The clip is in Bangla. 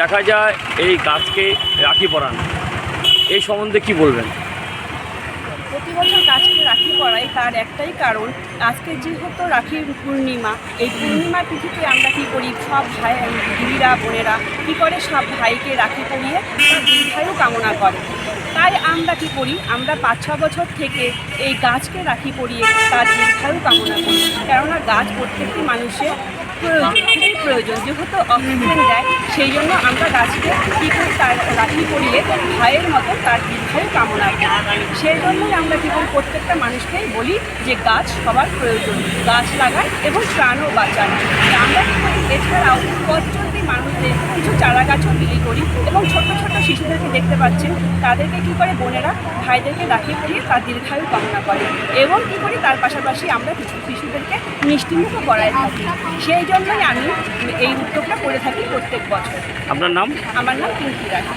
দেখা যায় এই গাছকে রাখি পরান। এই সম্বন্ধে কি বলবেন? প্রতি বছর গাছকে রাখি পড়াই তার একটাই কারণ, আজকে যেহেতু রাখি পূর্ণিমা, এই পূর্ণিমার তিথিতে আমরা কী করি? সব ভাই, দিদিরা, বোনেরা কী করে? সব ভাইকে রাখি পরিয়ে তার দীর্ঘায়ু কামনা করে। তাই আমরা কি করি? আমরা পাঁচ, ছ বছর থেকে এই গাছকে রাখি পরিয়ে তার দীর্ঘায়ু কামনা করি। কেননা গাছ প্রত্যেকটি মানুষের প্রয়োজন। প্রয়োজন। যেহেতু অক্সিজেন দেয়, সেই জন্য আমরা গাছকে কী করি তার রাখি পরিয়ে ভাইয়ের মতো তার দীর্ঘায়ু কামনা সেই জন্যই আমরা করি প্রত্যেকটা মানুষকেই বলি যে গাছ সবার প্রয়োজন, গাছ লাগায় এবং প্রাণও বাঁচায় আমরা এছাড়াও পথচলতি মানুষদের কিছু চারা গাছও বিলি করি এবং ছোট ছোট শিশুদেরকে দেখতে পাচ্ছেন তাদেরকে কী করে বোনেরা ভাইদেরকে রাখি করিয়ে তার দীর্ঘায়ু কামনা করে এবং কী করি? তার পাশাপাশি আমরা কিছু শিশুদেরকে মিষ্টিমুখও করাই থাকি। সেই জন্যই আমি এই উদ্যোগটা করে থাকি প্রত্যেক বছর। আপনার নাম? আমার নাম পিঙ্কি রাখি